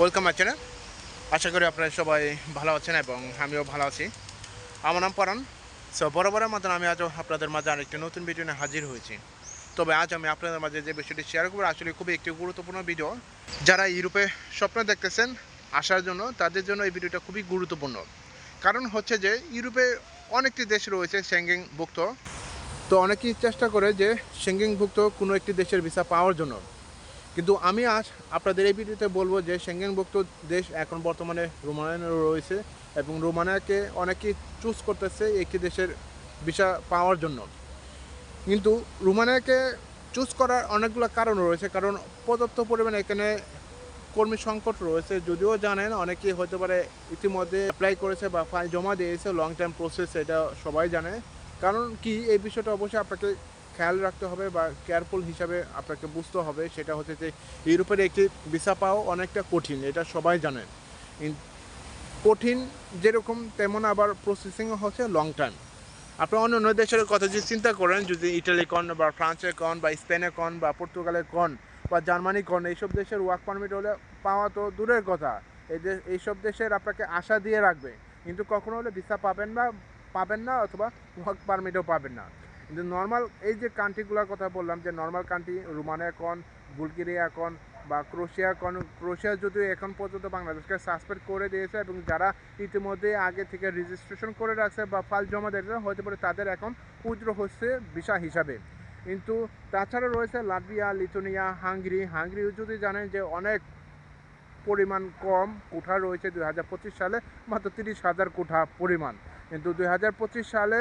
Welcome channel আশা করি আপনারা সবাই ভালো আছেন এবং আমিও ভালো আছি। আমার নাম পরান সো বরাবরের মতন আমি আজও আপনাদের মাঝে আরেকটি নতুন ভিডিও নিয়ে হাজির হয়েছি। তবে আজ আমি আপনাদের মাঝে যে বিষয়টি শেয়ার করব আসলে খুবই একটি গুরুত্বপূর্ণ ভিডিও যারা ইউরোপে স্বপ্ন দেখতেছেন আসার জন্য, তাদের জন্য এই ভিডিওটা খুবই গুরুত্বপূর্ণ। কারণ হচ্ছে যে, ইউরোপে অনেকটি দেশ রয়েছে সেঙ্গেংভুক্ত তো অনেকেই চেষ্টা করে যে সেঙ্গেংভুক্ত কোনো একটি দেশের ভিসা পাওয়ার জন্য। কিন্তু আমি আজ আপনাদের এই ভিডিওতে বলব যে সেঙ্গেনভুক্ত দেশ এখন বর্তমানে রোমানিয়া রয়েছে এবং রোমানিয়াকে অনেকেই চুজ করতেছে একটি দেশের ভিসা পাওয়ার জন্য। কিন্তু রোমানিয়াকে চুজ করার অনেকগুলো কারণ রয়েছে, কারণ পর্যাপ্ত পরিমাণে এখানে কর্মী সংকট রয়েছে। যদিও জানেন, অনেকেই হতে পারে ইতিমধ্যে অ্যাপ্লাই করেছে বা ফাইল জমা দিয়েছে লং টাইম প্রসেস এটা সবাই জানে। কারণ কি? এই বিষয়টা অবশ্যই আপনাকে খেয়াল রাখতে হবে বা কেয়ারফুল হিসাবে আপনাকে বুঝতে হবে, সেটা হচ্ছে যে ইউরোপের একটি ভিসা পাওয়া অনেকটা কঠিন, এটা সবাই জানে। কঠিন যেরকম, তেমন আবার প্রসেসিংও হচ্ছে লং টাইম আপনি অন্য অন্য দেশের কথা যদি চিন্তা করেন, যদি ইটালি কন বা ফ্রান্সে কন বা স্পেনে কন বা পর্তুগালে কন বা জার্মানি কন, এইসব দেশের ওয়ার্ক পারমিট হলে পাওয়া তো দূরের কথা। এই যে এইসব দেশের আপনাকে আশা দিয়ে রাখবে। কিন্তু কখনো হলে ভিসা পাবেন না পাবেন না অথবা ওয়ার্ক পারমিটও পাবেন না। কিন্তু নর্মাল এই যে কান্ট্রিগুলোর কথা বললাম, যে নর্মাল কান্ট্রি রোমানিয়া কন বুলগেরিয়া কন বা ক্রোশিয়া কন ক্রোশিয়া যদিও এখন পর্যন্ত বাংলাদেশকে সাসপেন্ড করে দিয়েছে এবং যারা ইতিমধ্যে আগে থেকে রেজিস্ট্রেশন করে রাখছে বা ফাইল জমা দিয়েছে হতে পারে তাদের এখন উজ্র হচ্ছে ভিসা হিসাবে। কিন্তু তাছাড়া রয়েছে লাটভিয়া, লিথুনিয়া, হাঙ্গরি। হাঙ্গরি যদি জানেন যে অনেক পরিমাণ কম কোঠা রয়েছে দুই হাজার পঁচিশ সালে, মাত্র তিরিশ হাজার কোঠা পরিমাণ। কিন্তু দুই হাজার পঁচিশ সালে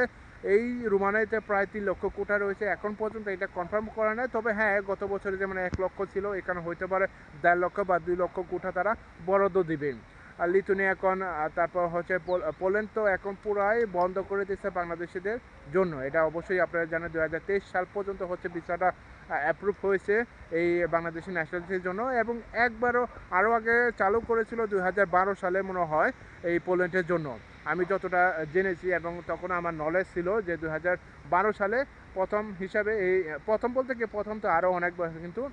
এই রুমানাইতে প্রায় তিন লক্ষ কোটা রয়েছে। এখন পর্যন্ত এটা কনফার্ম করা নাই। তবে হ্যাঁ গত বছরে যেমন এক লক্ষ ছিল, এখানে হইতে পারে দেড় লক্ষ বা দুই লক্ষ কোটা তারা বরাদ্দ দিবেন। লিথুনিয়া এখন তারপর হচ্ছে পোল- পোল্যান্ড তো এখন পুরাই বন্ধ করে দিচ্ছে বাংলাদেশিদের জন্য। এটা অবশ্যই আপনারা জানেন দু হাজার তেইশ সাল পর্যন্ত হচ্ছে ভিসাটা অ্যাপ্রুভ হয়েছে এই বাংলাদেশি ন্যাশনালিটির জন্য। এবং একবারও আরও আগে চালু করেছিল দুই হাজার বারো সালে মনে হয় এই পোল্যান্ডের জন্য। আমি যতটা জেনেছি এবং তখন আমার নলেজ ছিল যে দু হাজার বারো সালে প্রথম হিসাবে এই, প্রথম বলতে কি, প্রথম তো আরও অনেকবার কিন্তু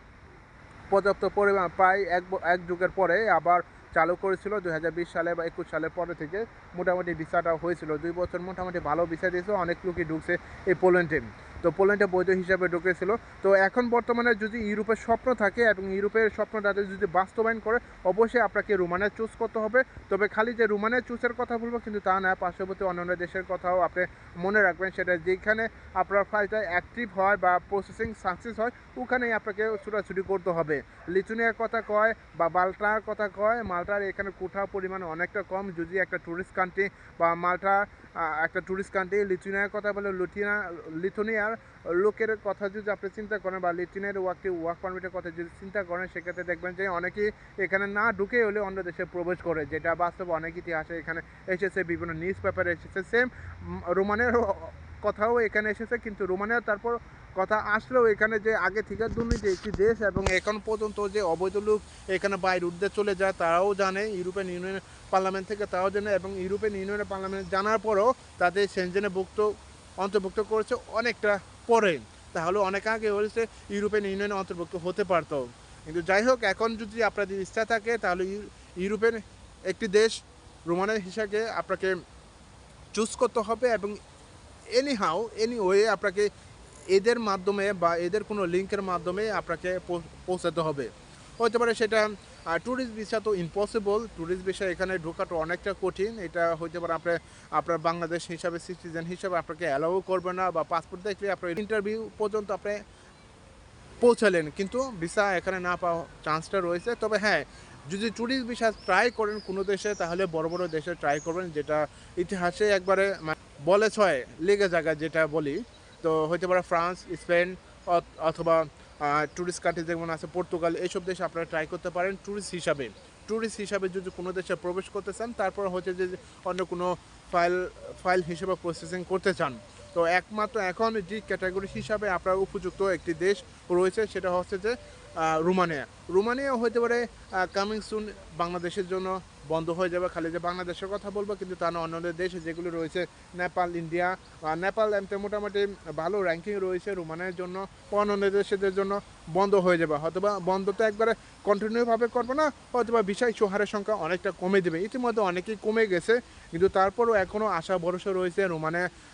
পর্যাপ্ত পরিমাণ, প্রায় এক এক যুগের পরে আবার চালু করেছিল দু হাজার বিশ সালে বা একুশ সালের পরে থেকে। মোটামুটি ভিসাটা হয়েছিল। দুই বছর মোটামুটি ভালো ভিসা দিয়েছে। অনেক লোকই ঢুকছে এই পোল্যান্ডে তো পোল্যান্ডে বৈধ হিসাবে ঢুকেছিল। তো এখন বর্তমানে যদি ইউরোপের স্বপ্ন থাকে এবং ইউরোপের স্বপ্নটাতে যদি বাস্তবায়ন করে, অবশ্যই আপনাকে রোমানিয়া চুজ করতে হবে। তবে খালি যে রোমানিয়া চুজের কথা বলব, কিন্তু তা না, পার্শ্ববর্তী অন্যান্য দেশের কথাও আপনি মনে রাখবেন। সেটা যেখানে আপনার ফাইলটা অ্যাক্টিভ হয় বা প্রসেসিং সাকসেস হয়, ওখানেই আপনাকে ছুটাছুটি করতে হবে। লিচুনিয়ার কথা কয় বা মাল্টার কথা কয়, মাল্টার এখানে কোঠা পরিমাণ অনেকটা কম। যদি একটা ট্যুরিস্ট কান্ট্রি বা মাল্টা একটা ট্যুরিস্ট কান্ট্রি লিচুনিয়ার কথা বলে লুটিনা লিথুনিয়ার লোকের কথা যদি আপনি চিন্তা করেন বা লিথুনিয়ার ওয়ার্কটি ওয়ার্ক পারমিটের কথা যদি চিন্তা করেন, সেক্ষেত্রে দেখবেন যে অনেকেই এখানে না ঢুকে হলে অন্য দেশে প্রবেশ করে, যেটা বাস্তবে অনেক ইতিহাসে এখানে এসেছে, বিভিন্ন নিউজ পেপারে এসেছে সেম রোমানের কথাও এখানে এসেছে, কিন্তু রোমানিয়া তারপর কথা আসলেও এখানে যে আগে থেকে দুর্নীতি একটি দেশ এবং এখন পর্যন্ত যে অবৈধ লোক এখানে বাইরে উঠতে চলে যায়, তারাও জানে, ইউরোপিয়ান ইউনিয়ন পার্লামেন্ট থেকে তারাও জানে এবং ইউরোপিয়ান ইউনিয়নের পার্লামেন্ট জানার পরেও তাদের সেনজেনে ভুক্ত অন্তর্ভুক্ত করেছে অনেকটা পরে। তাহলে অনেক আগে হয়েছে ইউরোপিয়ান ইউনিয়নে অন্তর্ভুক্ত হতে পারতো। কিন্তু যাই হোক, এখন যদি আপনাদের ইচ্ছা থাকে, তাহলে ইউরোপের একটি দেশ, রোমানের হিসাবে আপনাকে চুজ করতে হবে এবং এনি হাউ এনি ওয়ে আপনাকে এদের মাধ্যমে বা এদের কোনো লিঙ্কের মাধ্যমে আপনাকে পৌঁছাতে হবে। হতে পারে সেটা ট্যুরিস্ট ভিসা তো ইম্পসিবল ট্যুরিস্ট ভিসা এখানে ঢোকাটা অনেকটা কঠিন। এটা হতে পারে আপনার আপনার বাংলাদেশ হিসাবে সিটিজেন হিসাবে আপনাকে অ্যালাউ করবে না বা পাসপোর্ট দেখলে আপনার ইন্টারভিউ পর্যন্ত আপনি পৌঁছালেন। কিন্তু ভিসা এখানে না পাওয়ার চান্সটা রয়েছে। তবে হ্যাঁ যদি ট্যুরিস্ট ভিসা ট্রাই করেন কোনো দেশে, তাহলে বড় বড় দেশে ট্রাই করবেন, যেটা ইতিহাসে একবারে বলে ছয়, লেগে জায়গা যেটা বলি। তো হতে পারে ফ্রান্স স্পেন অথবা ট্যুরিস্ট কান্ট্রি যেমন আছে পর্তুগাল এইসব দেশে আপনারা ট্রাই করতে পারেন ট্যুরিস্ট হিসাবে। ট্যুরিস্ট হিসাবে যদি কোনো দেশে প্রবেশ করতে চান, তারপর হচ্ছে যে অন্য কোনো ফাইল ফাইল হিসেবে প্রসেসিং করতে চান। তো একমাত্র এখন যে ক্যাটাগরি হিসাবে আপনার উপযুক্ত একটি দেশ রয়েছে, সেটা হচ্ছে যে রোমানিয়া। রোমানিয়া হতে পারে কামিং সুন বাংলাদেশের জন্য বন্ধ হয়ে যাবে খালি যে বাংলাদেশের কথা বলব, কিন্তু তা না, অন্যান্য দেশে যেগুলো রয়েছে, নেপাল, ইন্ডিয়া নেপাল এমতে মোটামুটি ভালো র্যাঙ্কিং রয়েছে, রোমানের জন্য অন্যান্য দেশেদের জন্য বন্ধ হয়ে যাবে। অথবা বন্ধ তো একবারে কন্টিনিউভাবে করব না অথবা বিষয় সোহারের সংখ্যা অনেকটা কমে দেবে। ইতিমধ্যে অনেকেই কমে গেছে, কিন্তু তারপরও এখনও আশা, ভরসা রয়েছে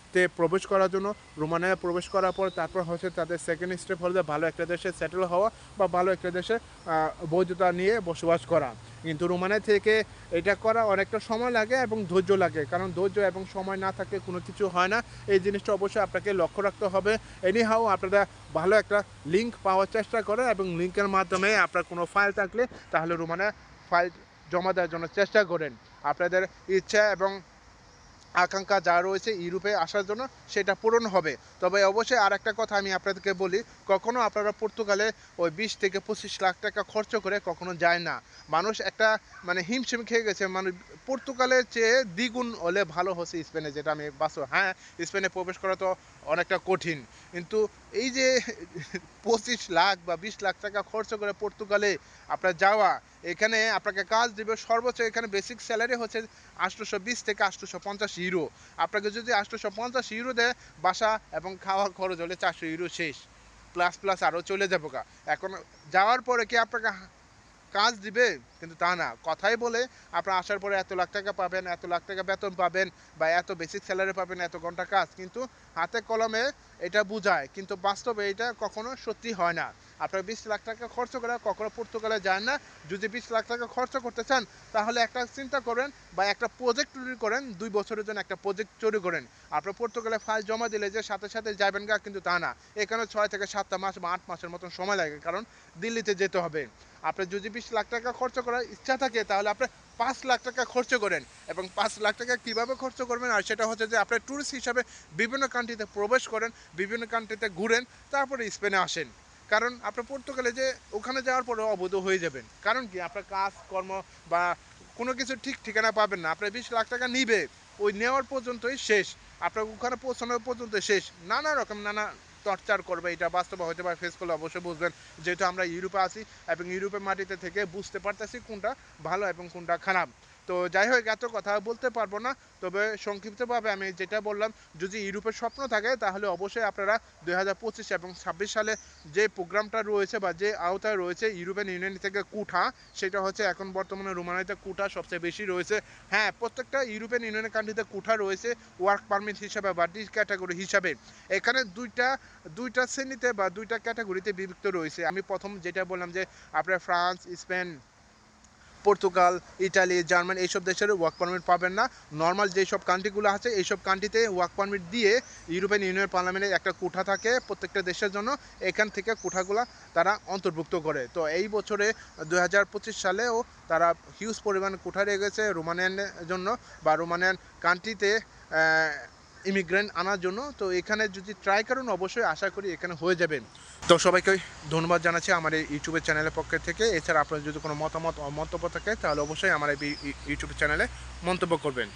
রোমানিয়াতে প্রবেশ করার জন্য রোমানিয়া প্রবেশ করার পর তারপর হচ্ছে তাদের সেকেন্ড স্টেপ হলে ভালো একটা দেশে সেটেল হওয়া বা ভালো একটা দেশে বৈধতা নিয়ে বসবাস করা। কিন্তু রোমানিয়া থেকে এটা করা অনেকটা সময় লাগে এবং ধৈর্য লাগে। কারণ ধৈর্য এবং সময় না থাকলে কোনো কিছু হয় না। এই জিনিসটা অবশ্যই আপনাকে লক্ষ্য রাখতে হবে। এনি হাও আপনারা ভালো একটা লিঙ্ক পাওয়ার চেষ্টা করেন এবং লিঙ্কের মাধ্যমে আপনার কোনো ফাইল থাকলে তাহলে রোমানিয়া ফাইল জমা দেওয়ার জন্য চেষ্টা করেন। আপনাদের ইচ্ছা এবং আকাঙ্ক্ষা যা রয়েছে ইউরোপে আসার জন্য সেটা পূরণ হবে। তবে অবশ্যই আর একটা কথা আমি আপনাদেরকে বলি, কখনো আপনারা পর্তুগালে ওই বিশ থেকে পঁচিশ লাখ টাকা খরচ করে কখনো যায় না। মানুষ একটা মানে হিমশিম খেয়ে গেছে মানে পর্তুগালের চেয়ে দ্বিগুণ হলে ভালো হচ্ছে স্পেনে, যেটা আমি বাস্তব। হ্যাঁ স্পেনে প্রবেশ করা তো অনেকটা কঠিন, কিন্তু এই যে পঁচিশ লাখ বা বিশ লাখ টাকা খরচ করে পর্তুগালে আপনার যাওয়া এখানে আপনাকে কাজ দেবে সর্বোচ্চ এখানে বেসিক স্যালারি হচ্ছে আটশোশো বিশ থেকে আটশোশো পঞ্চাশ ইউরো আপনাকে যদি আটশোশো পঞ্চাশ ইউরো দেয়, বাসা এবং খাওয়া খরচ হলে চারশো ইউরো শেষ। প্লাস প্লাস আরও চলে যাব কা এখন যাওয়ার পরে কি আপনাকে কাজ দিবে, কিন্তু তা না। কথাই বলে, আপনার আসার পরে এত লাখ টাকা পাবেন, এত লাখ টাকা বেতন পাবেন, বা এত বেসিক স্যালারি পাবেন, এত ঘণ্টা কাজ, কিন্তু হাতে কলমে এটা বোঝায়। কিন্তু বাস্তবে এটা কখনো সত্যি হয় না। আপনার বিশ লাখ টাকা খরচ করে, কখনো পর্তুগালে যান না। যদি বিশ লাখ টাকা খরচ করতে চান, তাহলে একটা চিন্তা করেন, বা একটা প্রজেক্ট তৈরি করেন, দুই বছরের জন্য একটা প্রজেক্ট তৈরি করেন। আপনার পর্তুগালে ফাইল জমা দিলে যে সাথে সাথে যাবেন গা, কিন্তু তা না। এখানে ছয় থেকে সাতটা মাস বা আট মাসের মতন সময় লাগে, কারণ দিল্লিতে যেতে হবে। আপনার যদি বিশ লাখ টাকা খরচ করার ইচ্ছা থাকে, তাহলে আপনি পাঁচ লাখ টাকা খরচ করেন। এবং পাঁচ লাখ টাকা কীভাবে খরচ করবেন? আর সেটা হচ্ছে যে আপনার ট্যুরিস্ট হিসাবে বিভিন্ন কান্ট্রিতে প্রবেশ করেন, বিভিন্ন কান্ট্রিতে ঘুরেন, তারপরে স্পেনে আসেন। কারণ আপনার পর্তুগালে যে, ওখানে যাওয়ার পরে অবৈধ হয়ে যাবেন। কারণ কি? আপনার কাজ, কর্ম বা কোনো কিছু ঠিক ঠিকানা পাবেন না। আপনার বিশ লাখ টাকা নিবে, ওই নেওয়ার পর্যন্তই শেষ। আপনার ওখানে পৌঁছানোর পর্যন্ত শেষ। নানা রকম নানা টর্চার করবে, এটা বাস্তবে হতে পারে ফেস করলে অবশ্যই বুঝবেন। যেহেতু আমরা ইউরোপে আছি এবং ইউরোপের মাটিতে থেকে বুঝতে পারতেছি কোনটা ভালো এবং কোনটা খারাপ। তো যাই হোক, এত কথা বলতে পারব না। তবে সংক্ষিপ্তভাবে আমি যেটা বললাম, যদি ইউরোপের স্বপ্ন থাকে, তাহলে অবশ্যই আপনারা দুই হাজার পঁচিশ এবং ছাব্বিশ সালে যে প্রোগ্রামটা রয়েছে বা যে আওতায় রয়েছে ইউরোপিয়ান ইউনিয়ন থেকে কুঠা, সেটা হচ্ছে এখন বর্তমানে রোমানিয়াতে কুঠা সবচেয়ে বেশি রয়েছে। হ্যাঁ প্রত্যেকটা ইউরোপিয়ান ইউনিয়নের কান্ট্রিতে কুঠা রয়েছে, ওয়ার্ক পারমিট হিসাবে বা ডি ক্যাটাগরি হিসাবে। এখানে দুইটা দুইটা শ্রেণীতে বা দুইটা ক্যাটাগরিতে বিভক্ত রয়েছে। আমি প্রথম যেটা বললাম যে, আপনার France, Spain Portugal, Italy, Germany এইসব দেশের ওয়ার্ক পারমিট পাবেন না। নর্মাল যেসব কান্ট্রিগুলো আছে, এইসব কান্ট্রিতে ওয়ার্ক পারমিট দিয়ে ইউরোপিয়ান ইউনিয়ন পার্লামেন্টে একটা কোঠা থাকে প্রত্যেকটা দেশের জন্য। এখান থেকে কোঠাগুলো তারা অন্তর্ভুক্ত করে। তো এই বছরে দু হাজার পঁচিশ সালেও তারা হিউজ পরিমাণ কোঠা রেখেছে রোমানিয়ানের জন্য বা রোমানিয়ান কান্ট্রিতে ইমিগ্রেন্ট আনার জন্য, তো এখানে যদি ট্রাই করুন, অবশ্যই আশা করি এখানে হয়ে যাবেন। তো সবাইকে ধন্যবাদ জানাচ্ছি আমার এই ইউটিউবের চ্যানেলের পক্ষ থেকে। এছাড়া আপনার যদি কোনো মতামত মন্তব্য থাকে, তাহলে অবশ্যই আমার এই ইউটিউব চ্যানেলে মন্তব্য করবেন।